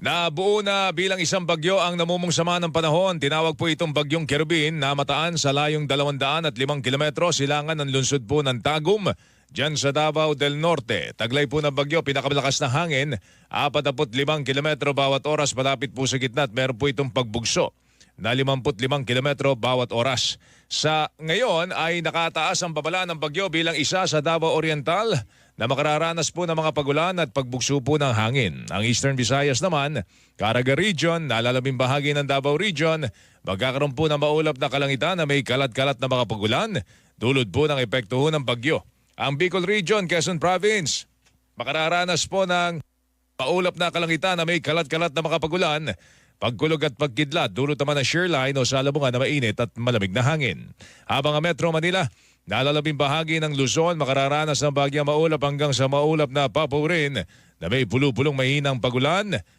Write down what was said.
Nabuo na bilang isang bagyo ang namumungsama ng panahon. Tinawag po itong bagyong Kerubin na mataan sa layong 205 kilometro silangan ng lungsod po ng Tagum. Diyan sa Davao del Norte. Taglay po ng bagyo, pinakamalakas na hangin, 45 kilometro bawat oras malapit po sa gitna at meron po itong pagbugso na 55 kilometro bawat oras. Sa ngayon ay nakataas ang babala ng bagyo bilang isa sa Davao Oriental na makararanas po ng mga pagulan at pagbugso po ng hangin. Ang Eastern Visayas naman, Caraga Region, nalalabing bahagi ng Davao Region, magkakaroon po ng maulap na kalangitan na may kalat-kalat na mga pagulan, dulod po ng epekto ho ng bagyo. Ang Bicol Region, Quezon Province, makararanas po ng Paulap na kalangitan na may kalat-kalat na makapagulan, pagkulog at pagkidlat, dulot naman ng shear line o salabungan na mainit at malamig na hangin. Habang ang Metro Manila, nalalabing bahagi ng Luzon, makararanas ng bagyang maulap hanggang sa maulap na papurin na may pulupulong mahinang pagulan,